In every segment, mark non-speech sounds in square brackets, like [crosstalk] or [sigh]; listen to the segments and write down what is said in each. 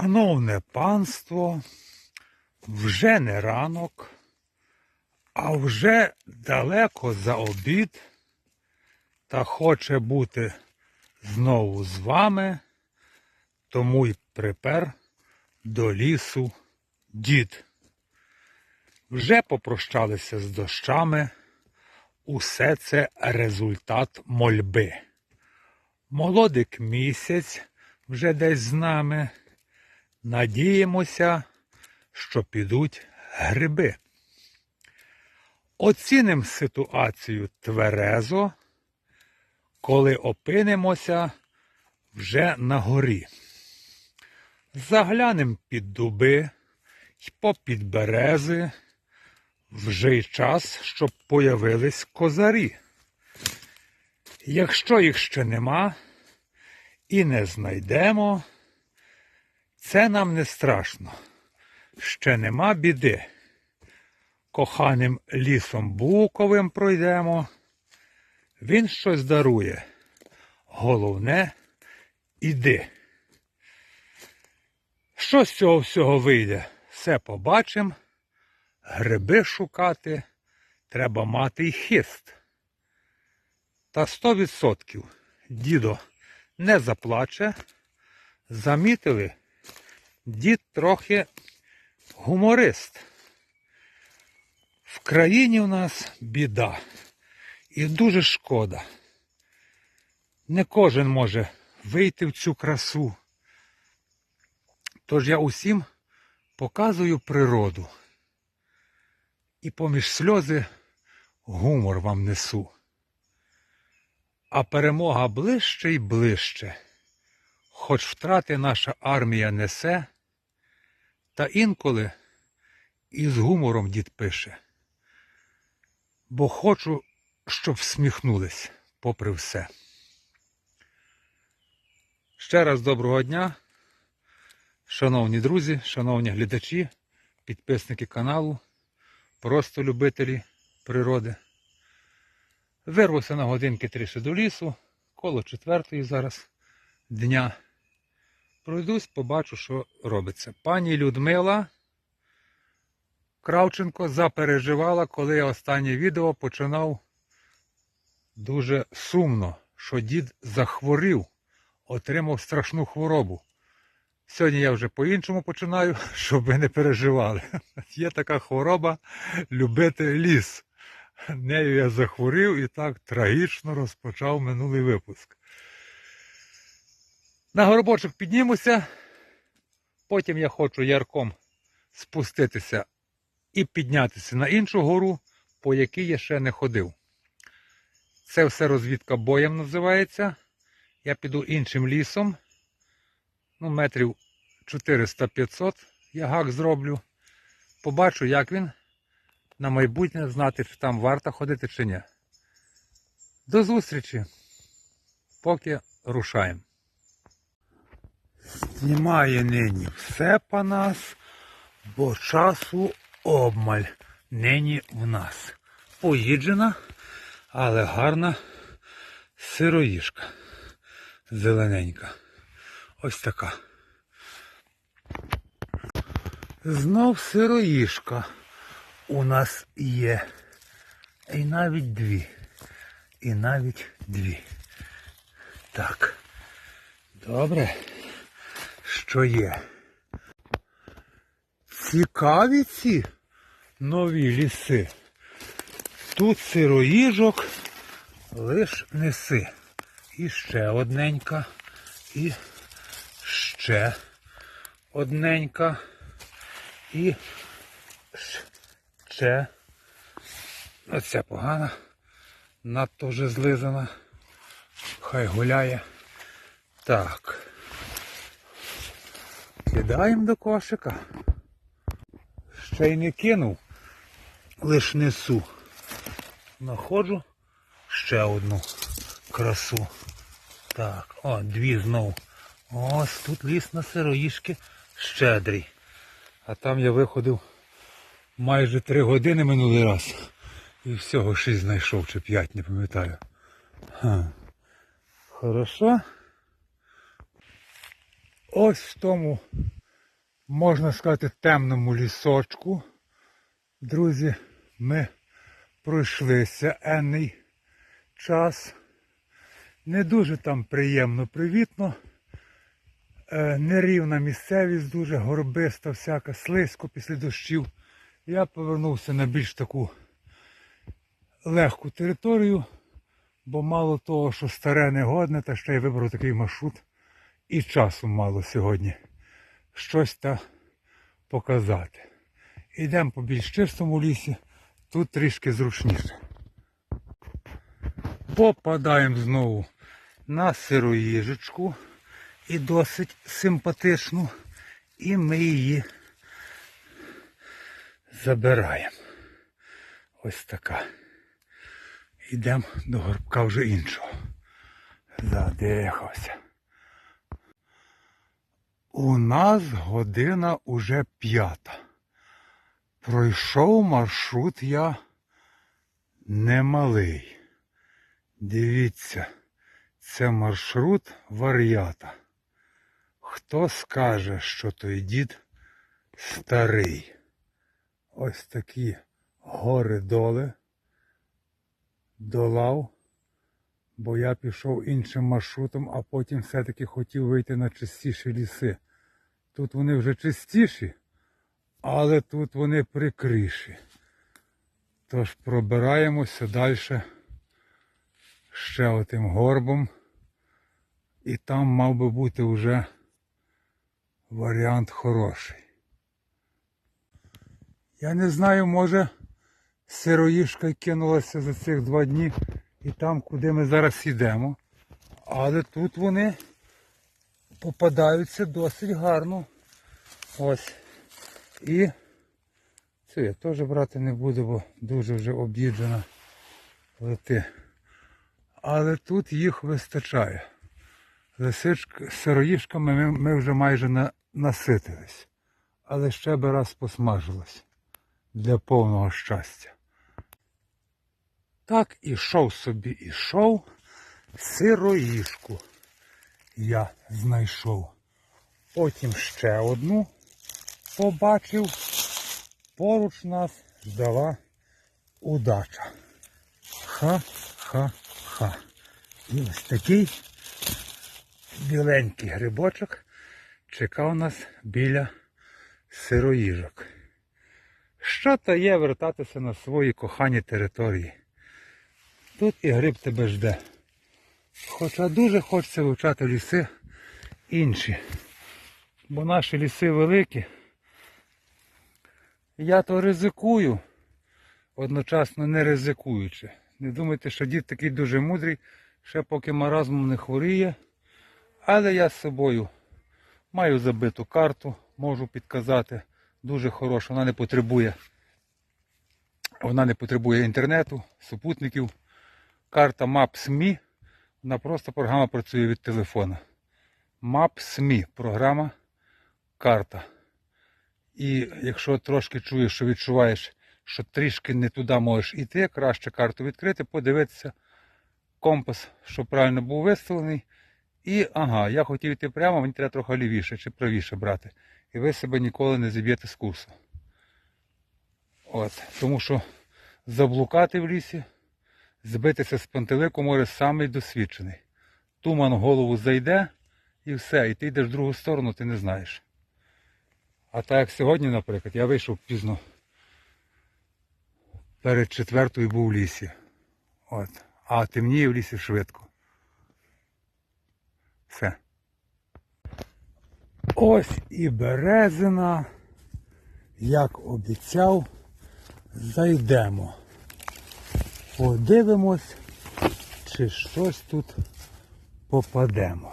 Шановне панство, вже не ранок, а вже далеко за обід, та хоче бути знову з вами, тому й припер до лісу дід. Вже попрощалися з дощами. Усе це результат мольби. Молодик місяць вже десь з нами. Надіємося, що підуть гриби. Оцінимо ситуацію тверезо, коли опинимося вже на горі. Заглянемо під дуби й попід берези. Вже й час, щоб появились козарі. Якщо їх ще нема і не знайдемо, це нам не страшно. Ще нема біди. Коханим лісом буковим пройдемо. Він щось дарує. Головне іди. Що з цього всього вийде? Все побачимо. Гриби шукати треба мати й хист. Та сто відсотків дідо не заплаче. Замітили, дід трохи гуморист. В країні у нас біда. І дуже шкода. Не кожен може вийти в цю красу. Тож я усім показую природу. І поміж сльози гумор вам несу. А перемога ближче й ближче, хоч втрати наша армія несе, та інколи із гумором дід пише. Бо хочу, щоб всміхнулись попри все. Ще раз доброго дня, шановні друзі, шановні глядачі, підписники каналу, просто любителі природи. Вирвався на годинки трішки до лісу, коло четвертої зараз дня. Пройдусь, побачу, що робиться. Пані Людмила Кравченко запереживала, коли я останнє відео починав дуже сумно, що дід захворів, отримав страшну хворобу. Сьогодні я вже по-іншому починаю, [laughs] щоб ви не переживали. [laughs] Є така хвороба любити ліс. Нею я захворів і так трагічно розпочав минулий випуск. На горобочок піднімуся, потім я хочу ярком спуститися і піднятися на іншу гору, по якій я ще не ходив. Це все розвідка боєм називається. Я піду іншим лісом. Ну, метрів 400-500 я гак зроблю. Побачу, як він на майбутнє знати, чи там варто ходити чи ні. До зустрічі. Поки рушаємо. Знімає нині все по нас, бо часу обмаль нині в нас. Поїджена, але гарна сироїшка. Зелененька. Ось така. Знов сироїшка у нас є. І навіть дві. І навіть дві. Так. Добре. Що є? Цікаві ці нові ліси. Тут сироїжок лиш неси. І ще одненька. І ще одненька. І ще. Оця погана. Надто вже злизана. Хай гуляє. Так. Кидаємо до кошика. Ще й не кинув. Лиш несу. Находжу ще одну красу. Так, о, дві знов. Ось тут ліс на сироїшки щедрий. А там я виходив майже три години минулий раз. І всього шість знайшов чи п'ять, не пам'ятаю. Хорошо. Ось в тому можна сказати, темному лісочку. Друзі, ми пройшлися енний час. Не дуже там приємно, привітно. Е, Нерівна місцевість, дуже горбиста, всяка, слизько після дощів. Я повернувся на більш таку легку територію, бо мало того, що старе негодне, та ще й вибрав такий маршрут. І часу мало сьогодні щось та показати. Йдемо по більш чистому лісі, тут трішки зручніше. Попадаємо знову на сироїжечку і досить симпатичну, і ми її забираємо. Ось така. Йдемо до горбка вже іншого. Задихався. У нас година уже п'ята. Пройшов маршрут я немалий. Дивіться, це маршрут вар'ята. Хто скаже, що той дід старий? Ось такі гори доли долав, бо я пішов іншим маршрутом, а потім все-таки хотів вийти на чистіші ліси. Тут вони вже чистіші, але тут вони прикриші. Тож пробираємося далі ще отим горбом. І там мав би бути вже варіант хороший. Я не знаю, може сироїшка кинулася за цих два дні і там, куди ми зараз йдемо. Але тут вони попадаються досить гарно. Ось. І це я теж брати не буду, бо дуже вже об'їджена лети. Але тут їх вистачає. Лисичка, сироїшками ми, ми вже майже на, наситились. Але ще би раз посмажилось для повного щастя. Так ішов собі ішов, сироїшку я знайшов. Потім ще одну побачив. Поруч нас ждала удача. Ха-ха-ха. І ось такий біленький грибочок чекав нас біля сироїжок. Що то є вертатися на свої кохані території? Тут і гриб тебе жде. Хоча дуже хочеться вивчати ліси інші. Бо наші ліси великі. Я то ризикую, одночасно не ризикуючи. Не думайте, що дід такий дуже мудрий, ще поки маразмом не хворіє. Але я з собою маю забиту карту, можу підказати. Дуже хороша, вона не потребує. Вона не потребує інтернету, супутників. Карта Maps.me, вона просто програма працює від телефона. Maps.me програма, карта. І якщо трошки чуєш, що відчуваєш, що трішки не туди можеш іти, краще карту відкрити, подивитися компас, щоб правильно був виставлений. І ага, я хотів йти прямо, мені треба трохи лівіше чи правіше брати. І ви себе ніколи не зіб'єте з курсу. От. Тому що заблукати в лісі, збитися з пантелику може самий досвідчений. Туман голову зайде і все, і ти йдеш в другу сторону, ти не знаєш. А так як сьогодні, наприклад, я вийшов пізно. Перед четвертою був в лісі. От. А темніє в лісі швидко. Все. Ось і березина. Як обіцяв, зайдемо. Подивимось, чи щось тут попадемо.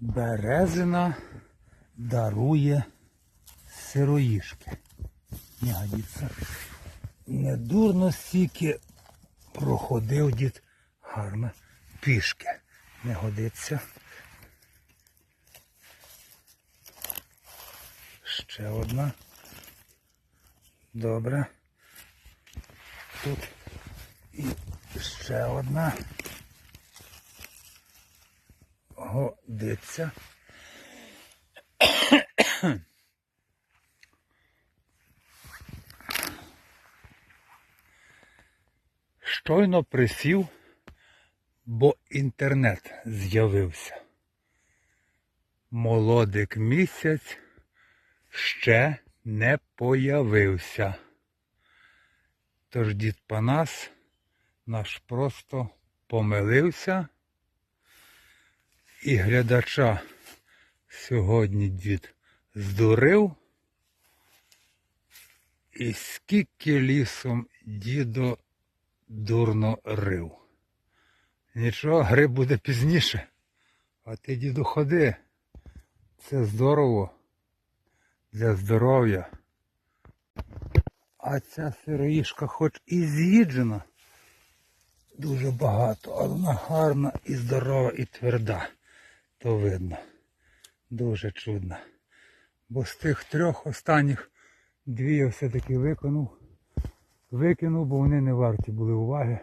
Березина дарує сироїшки. Не годиться. Недурно стільки проходив дід гарно пішки. Не годиться. Ще одна. Добре. Тут і ще одна. годиться. Щойно присів, бо інтернет з'явився. Молодик місяць ще не появився. Тож дід Панас наш просто помилився. І глядача сьогодні дід здурив. І скільки лісом дідо дурно рив. Нічого, гриб буде пізніше. А ти, діду, ходи. Це здорово для здоров'я. А ця сироїшка хоч і з'їджена дуже багато, але вона гарна і здорова, і тверда. То видно. Дуже чудно. Бо з тих трьох останніх дві я все-таки викинув. Викинув, бо вони не варті були уваги.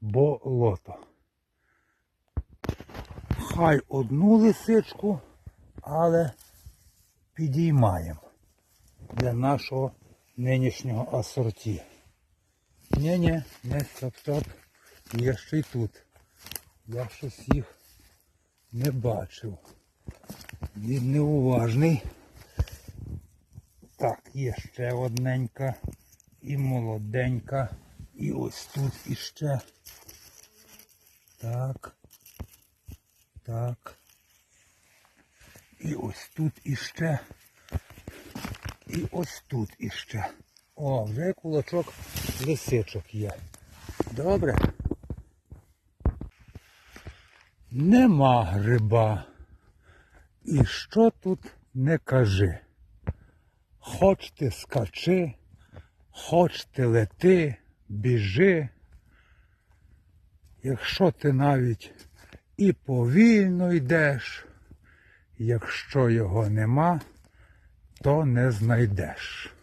Болото. Хай одну лисичку, але підіймаємо для нашого нинішнього асорті. Ні-ні, не стоп-стоп. Є ще й тут. Я щось їх не бачив. Він неуважний. Так, є ще одненька. І молоденька. І ось тут іще. Так. Так. І ось тут іще. І ось тут іще. О, вже кулачок лисичок є. Добре. Нема гриба. І що тут не кажи. Хоч ти скачи, хоч ти лети, біжи. Якщо ти навіть і повільно йдеш, якщо його нема, то не знайдеш.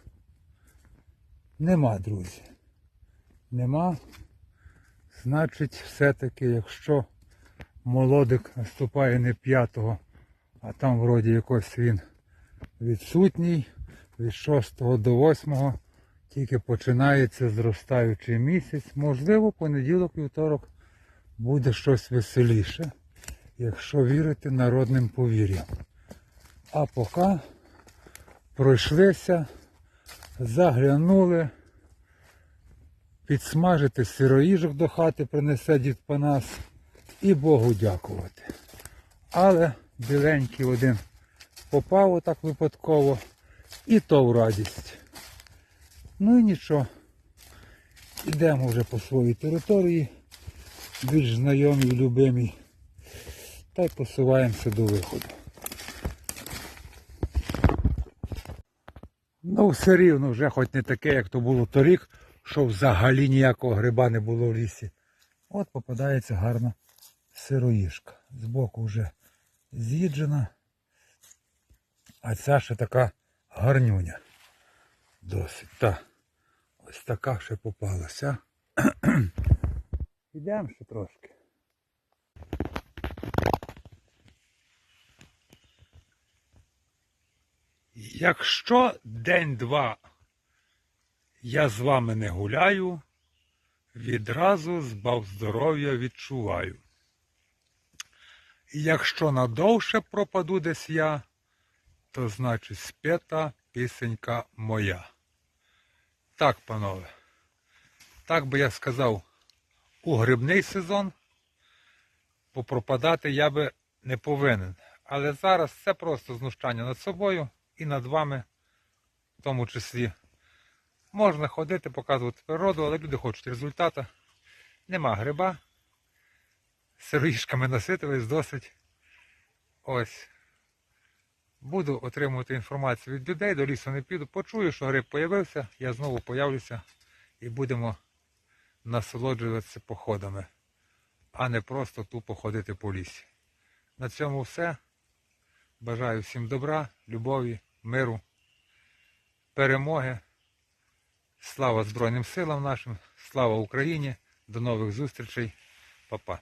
Нема, друзі. Нема. Значить, все-таки, якщо молодик наступає не п'ятого, а там вроді якось він відсутній, від 6 до 8 тільки починається зростаючий місяць. Можливо, понеділок, вівторок буде щось веселіше, якщо вірити народним повір'ям. А поки пройшлися, заглянули, підсмажити сироїжок до хати принесе дід Панас і Богу дякувати. Але біленький один попав отак випадково і то в радість. Ну і нічого. Йдемо вже по своїй території, більш знайомій, любимій, та й посуваємося до виходу. Ну, все рівно вже хоч не таке, як то було торік, що взагалі ніякого гриба не було в лісі. От попадається гарна сироїшка. Збоку вже з'їджена. А ця ще така гарнюня. Досить. Та. Ось така ще попалася. [clears throat] Ідемо ще трошки. Якщо день-два я з вами не гуляю, відразу збав здоров'я відчуваю. Якщо надовше пропаду десь я, то значить спета пісенька моя. Так, панове, так би я сказав, у грибний сезон попропадати я би не повинен. Але зараз це просто знущання над собою і над вами, в тому числі. Можна ходити, показувати природу, але люди хочуть результата. Нема гриба. Сироїшками наситились досить. Ось. Буду отримувати інформацію від людей, до лісу не піду. Почую, що гриб появився, я знову появлюся і будемо насолоджуватися походами, а не просто тупо ходити по лісі. На цьому все. Бажаю всім добра, любові, миру, перемоги. Слава Збройним силам нашим, слава Україні, до нових зустрічей, Па-па.